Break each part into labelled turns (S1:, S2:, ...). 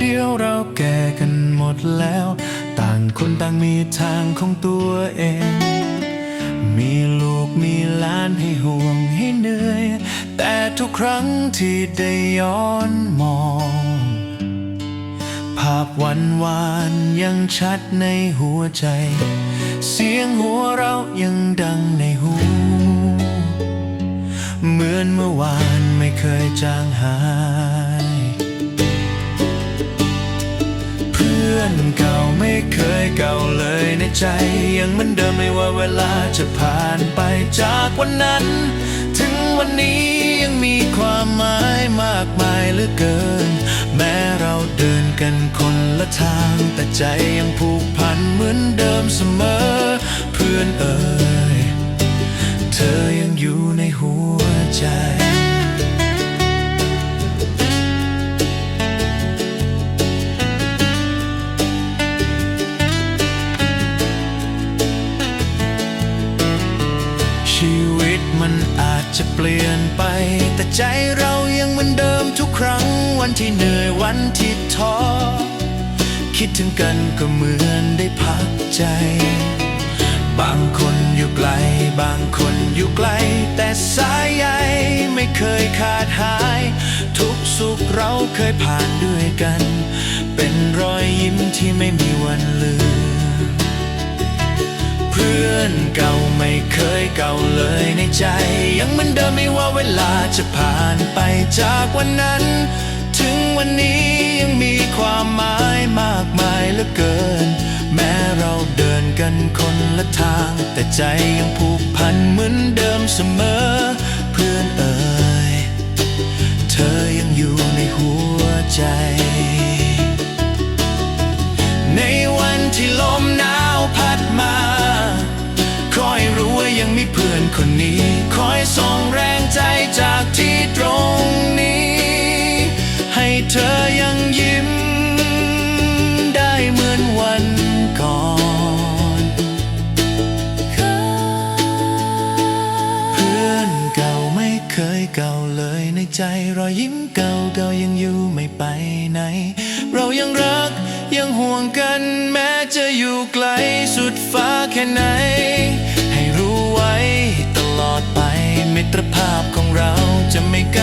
S1: เดียวเราแก่กันหมดแล้ว ต่างคนต่างมีทางของตัวเอง มีลูกมีหลานให้ห่วงให้เหนื่อย แต่ทุกครั้งที่ได้ย้อนมอง ภาพวันวานยังชัดในหัวใจ เสียงหัวเรายังดังในหู เหมือนเมื่อวานไม่เคยจางหาย พื่อนเก่าไม่เคยเก่าเลยในใจ ยังเหมือนเดิมไม่ว่าเวลาจะผ่านไปจากวันนั้น ถึงวันนี้ยังมีความหมายมากมายเหลือเกิน แม้เราเดินกันคนละทาง แต่ใจยังผูกพันเหมือนเดิมเสมอ เพื่อนเอ่ยเธอยังอยู่ในหัวใจ ตมันอาจจะเปลี่ยนไป แต่ใจเรายังเหมือนเดิมทุกครั้งวันที่เหนื่อยวันที่ท้อคิดถึงกันก็เหมือนได้พักใจ บางคนอยู่ไกล บางคนอยู่ไกล แต่สายใยไม่เคยขาดหาย ทุกสุขเราเคยผ่านด้วยกัน เป็นรอยยิ้มที่ไม่มีวันลืม อนเก่าไม่เคยเก่าเลยในใจ ยังเหมือนเดิมไม่ว่าเวลาจะผ่านไปจากวันนั้น ถึงวันนี้ยังมีความหมายมากมายเหลือเกิน แม้เราเดินกันคนละทาง แต่ใจยังผูกพันเหมือนเดิมเสมอ เพื่อนเอ่ยเธอยังอยู่ในหัวใจ ในวันที่ลมหนาว คนนี้ คอยส่งแรงใจจากที่ตรงนี้ ให้เธอยังยิ้ม ได้เหมือนวันก่อน เพื่อนเก่าไม่เคยเก่าเลยในใจ รอยยิ้มเก่าเก่ายังอยู่ไม่ไปไหน เรายังรักยังห่วงกันแม้จะอยู่ไกลสุดฟ้าแค่ไหน เ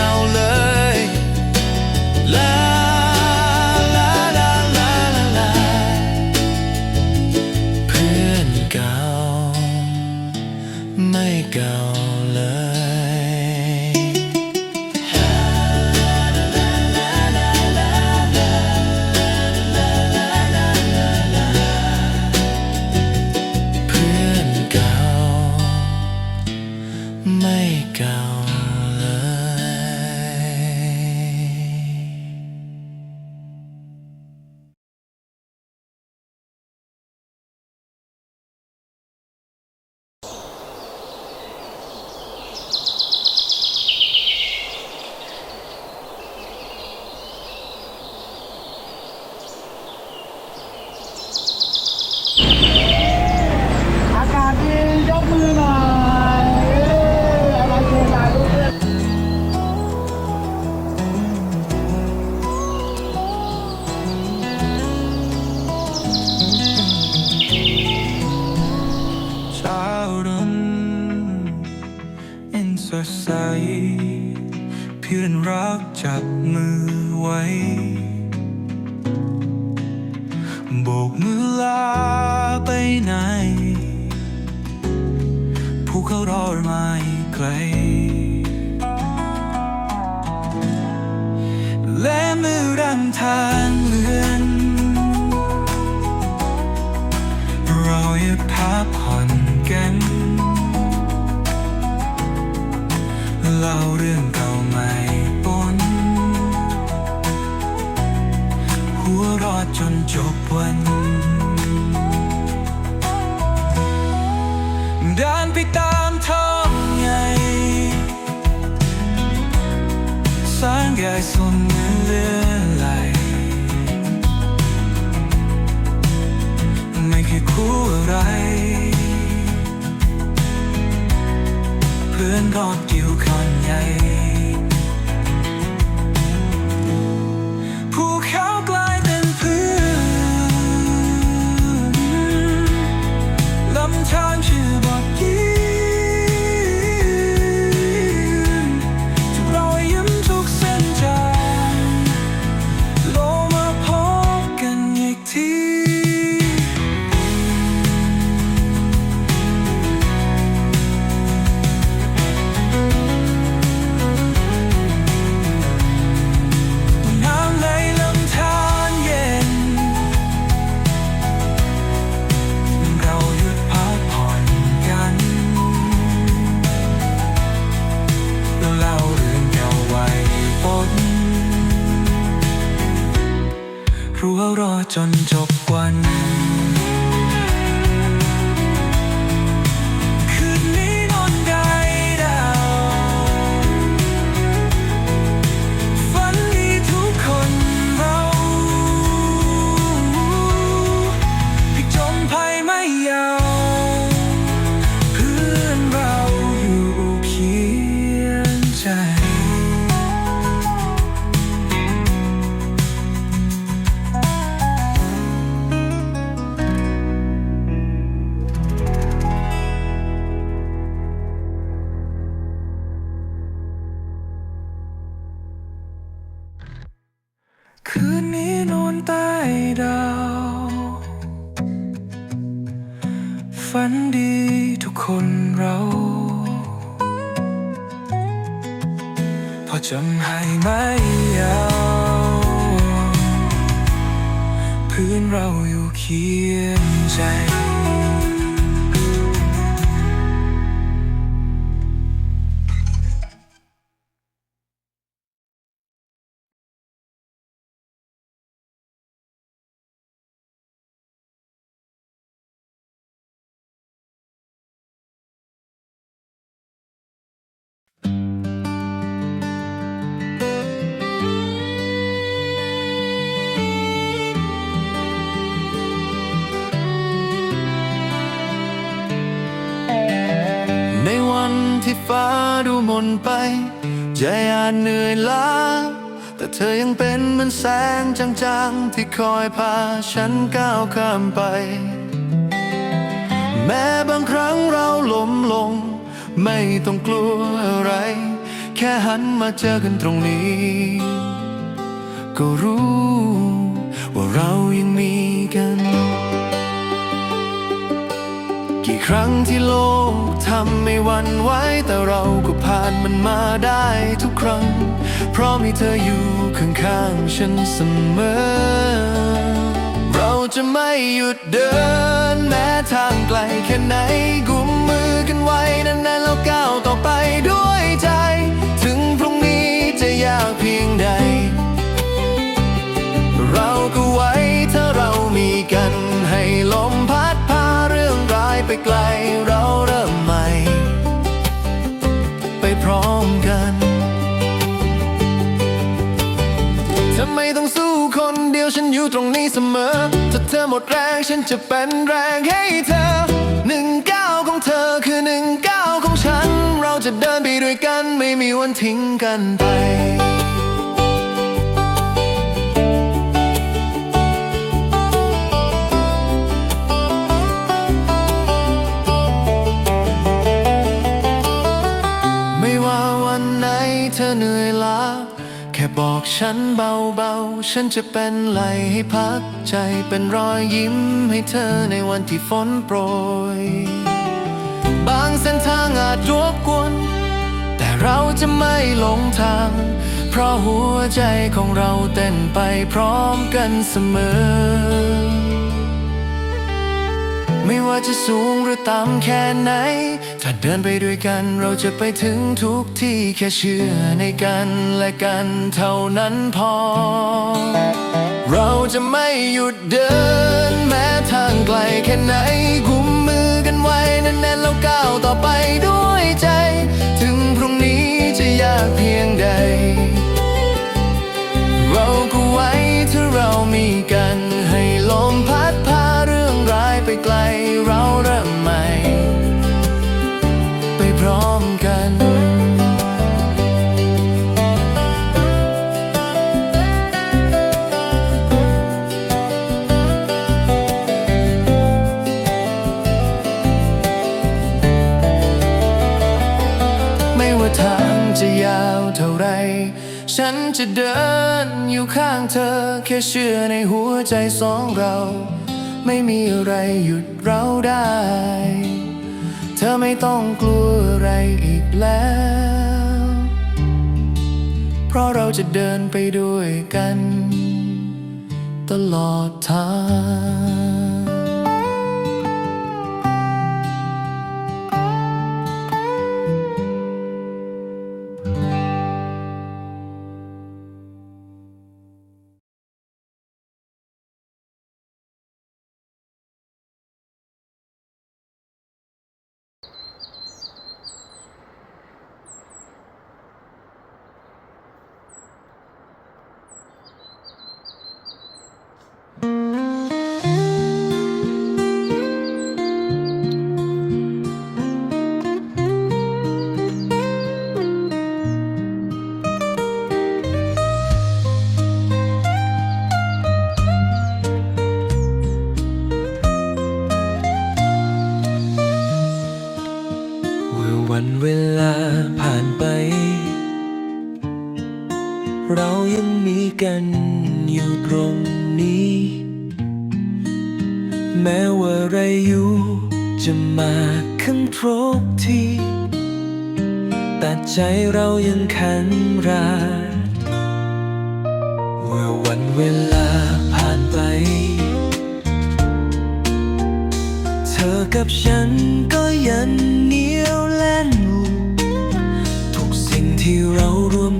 S1: กมือลา
S2: ไป
S3: ไหนภูเขารอไม่ไกล และมือรำทางเลือน เราอย่าพักผ่อนกันเล่าเรื่องเก่าใหม่ปนหัวรอดจนจบวัน สางใหญ่สนเลื่อนไหลไม่เคยคู่อะไร เพื่อนกอดอยู่ก่อนใหญ่ คนเรา พอจำให้ไม่ยาวพื้นเราอยู่เคียงใจ
S1: ฟ้าดูหมนไป ใจอาจเหนื่อยล้า แต่เธอยังเป็นเหมือนแสงจางๆ ที่คอยพาฉันก้าวข้ามไป แม้บางครั้งเราล้มลง ไม่ต้องกลัวอะไร แค่หันมาเจอกันตรงนี้ ก็รู้ ว่าเรายังมีกัน กี่ครั้งที่โลกทำไม่หวันไหวแต่เราก็ผ่านมันมาได้ทุกครั้ง เพราะมีเธออยู่ข้างๆฉันเสมอ เราจะไม่หยุดเดินแม้ทางไกลแค่ไหนกุมมือกันไว้นานๆแล้วก้าวต่อไปด้วยใจ ถึงพรุ่งนี้จะยากเพียงใด ทำไมต้องสู้คนเดียวฉันอยู่ตรงนี้เสมอ ถ้าเธอหมดแรงฉันจะเป็นแรงให้เธอหนึ่งก้าวของเธอคือหนึ่งก้าวของฉัน เราจะเดินไปด้วยกันไม่มีวันทิ้งกันไป บอกฉันเบาๆ ฉันจะเป็นไหลให้พักใจเป็นรอยยิ้มให้เธอในวันที่ฝนโปรย บางเส้นทางอาจรบกวน แต่เราจะไม่หลงทาง เพราะหัวใจของเราเต้นไปพร้อมกันเสมอ ไม่ว่าจะสูงหรือต่ำแค่ไหน ถ้าเดินไปด้วยกันเราจะไปถึงทุกที่แค่เชื่อในกันและกันเท่านั้นพอ เราจะไม่หยุดเดิน แม้ทางไกลแค่ไหนกุมมือกันไว้แน่นๆแล้วก้าวต่อไปด้วยใจ ถึงพรุ่งนี้จะยากเพียงใด เราก็ไว้ถ้าเรามีกัน ไกลเราเริ่มใหม่ ไปพร้อมกันไม่ว่าทางจะยาวเท่าไร ฉันจะเดินอยู่ข้างเธอ แค่เชื่อในหัวใจสองเรา ไม่มีอะไรหยุดเราได้ เธอไม่ต้องกลัวอะไรอีกแล้ว เพราะเราจะเดินไปด้วยกัน ตลอดทาง
S3: เรายังมีกันอยู่ตรงนี้ แม้ว่าอะไรอยู่จะมาขึ้นทบทีแต่ใจเรายังแข็งรงเมื่อวันเวลาผ่านไป เธอกับฉันก็ยังเหนียวแน่นทุกสิ่งที่เราร่วม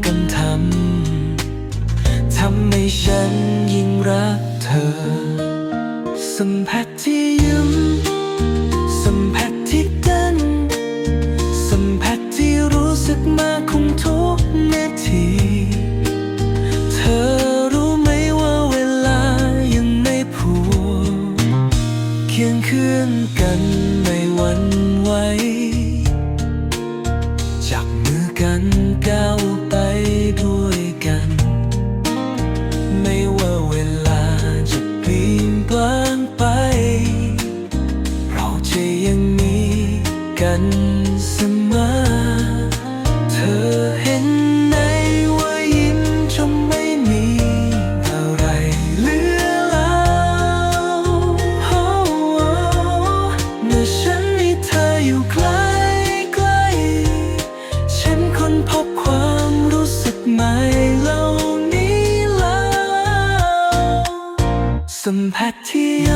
S3: กันก้าวไปด้วยกัน ไม่ว่าเวลาจะเปลี่ยนแปลงไป เราจะยังมีกัน sympathy.